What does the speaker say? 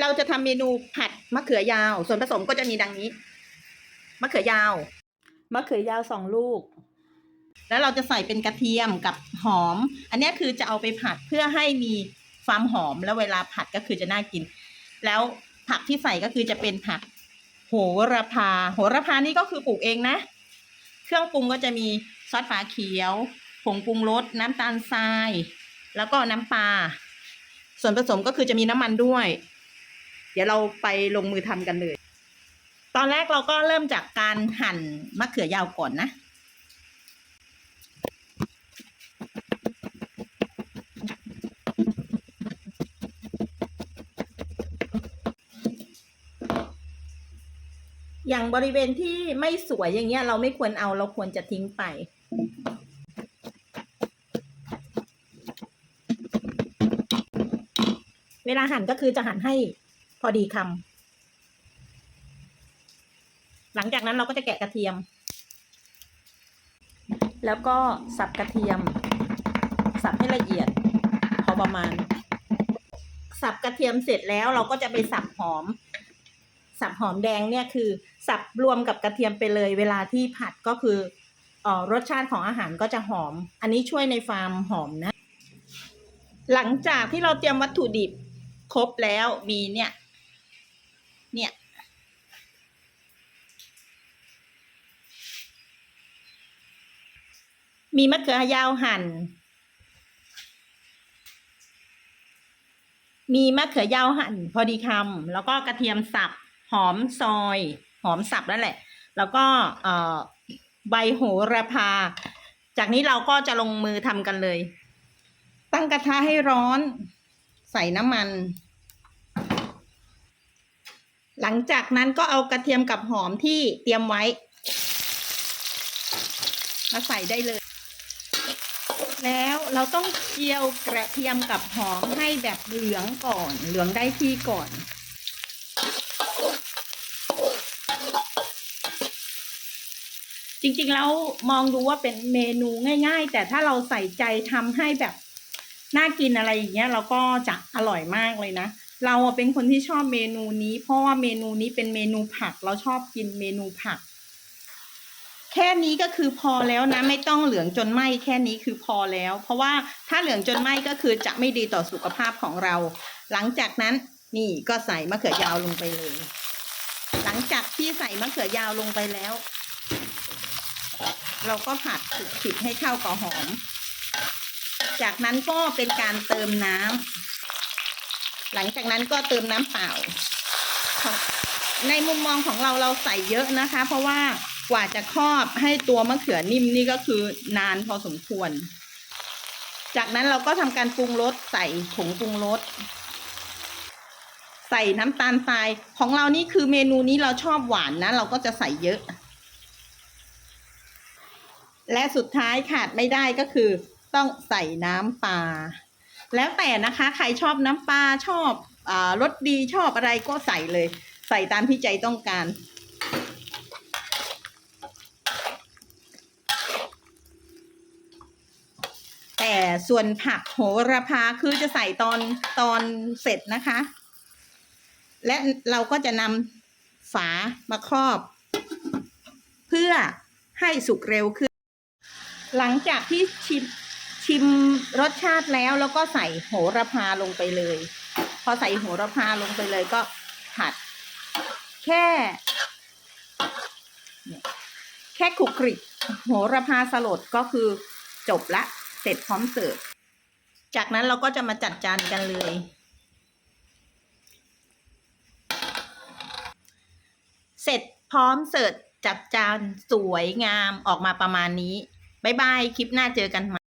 เราจะทำเมนูผัดมะเขือยาว ส่วนผสมก็จะมีดังนี้มะเขือยาว มะเขือยาวสองลูก แล้วเราจะใส่เป็นกระเทียมกับหอม อันเนี้ยคือจะเอาไปผัดเพื่อให้มีความหอมแล้วเวลาผัดก็คือจะน่ากิน แล้วผักที่ใส่ก็คือจะเป็นผัก โหระพา โหระพานี่ก็คือปลูกเองนะ เครื่องปรุงก็จะมีซอสฝาเขียว ผงปรุงรส น้ำตาลทราย แล้วก็น้ำปลา ส่วนผสมก็คือจะมีน้ำมันด้วย เดี๋ยวเราไปลงมือทำกันเลย ตอนแรกเราก็เริ่มจากการหั่นมะเขือยาวก่อนนะอย่างบริเวณที่ไม่สวยอย่างเงี้ย เราไม่ควรเอาเราควรจะทิ้งไป เวลาหั่นก็คือจะหั่นให้ อดีคำหลังจากนั้นเราก็จะแกะกระเทียม แล้วก็สับกระเทียม สับให้ละเอียด พอประมาณ สับกระเทียมเสร็จแล้วเราก็จะไปสับหอม สับหอมแดงเนี่ยคือ สับรวมกับกระเทียมไปเลย เวลาที่ผัดก็คือออรสชาติของอาหารก็จะหอม อันนี้ช่วยในฟาร์มหอมนะ หลังจากที่เราเตรียมวัตถุดิบครบแล้วมีเนี่ย เนี่ย มีมะเขือยาวหั่น มีมะเขือยาวหั่น พอดีคำแล้วก็กระเทียมสับ หอมซอย หอมสับนั่นแหละ แล้วก็ใบโหระพา จากนี้เราก็จะลงมือทำกันเลย ตั้งกระทะให้ร้อน ใส่น้ำมัน หลังจากนั้นก็เอากระเทียมกับหอมที่เตรียมไว้ มาใส่ได้เลย แล้วเราต้องเจียวกระเทียมกับหอมให้แบบเหลืองก่อน เหลืองได้ที่ก่อนจริงๆแล้วมองดูว่าเป็นเมนูง่าย ๆ แต่ถ้าเราใส่ใจทำให้แบบน่ากินอะไรอย่างเงี้ยเราก็จะอร่อยมากเลยนะ เราเป็นคนที่ชอบเมนูนี้ เพราะว่าเมนูนี้เป็นเมนูผัก เราชอบกินเมนูผัก แค่นี้ก็คือพอแล้วนะ ไม่ต้องเหลืองจนไหมแค่นี้คือพอแล้ว เพราะว่าถ้าเหลืองจนไหมก็คือจะไม่ดีต่อสุขภาพของเรา หลังจากนั้นนี่ก็ใส่มะเขือยาวลงไปเลย หลังจากที่ใส่มะเขือยาวลงไปแล้ว เราก็ผัดคลุกคลิกให้เข้ากับหอม จากนั้นก็เป็นการเติมน้ำ หลังจากนั้นก็เติมน้ำเปล่า ในมุมมองของเราเราใส่เยอะนะคะ เพราะว่ากว่าจะครอบให้ตัวมะเขือนิ่มนี่ก็คือนานพอสมควร จากนั้นเราก็ทำการปรุงรสใส่ผงปรุงรสใส่น้ำตาลทรายของเรานี่คือเมนูนี้เราชอบหวานนะ เราก็จะใส่เยอะ และสุดท้ายขาดไม่ได้ก็คือ ต้องใส่น้ำปลา แล้วแต่นะคะใครชอบน้ำปลาชอบอารสดีชอบอะไรก็ใส่เลย ใส่ตามที่ใจต้องการ แต่ส่วนผักโหระพาคือจะใส่ตอนตอนเสร็จนะคะ และเราก็จะนำฝามาครอบ เพื่อให้สุกเร็วขึ้น หลังจากที่ชิม ชิมรสชาติแล้วแล้วก็ใส่โหระพาลงไปเลย พอใส่โหระพาลงไปเลยก็ผัด แค่แค่ขุกคลิกโหระพาสลดก็คือจบละ เสร็จพร้อมเสิร์ฟจากนั้นเราก็จะมาจัดจานกันเลย เสร็จพร้อมเสิร์ฟจัดจานสวยงามออกมาประมาณนี้ บ๊ายบาย คลิปหน้าเจอกันใหม่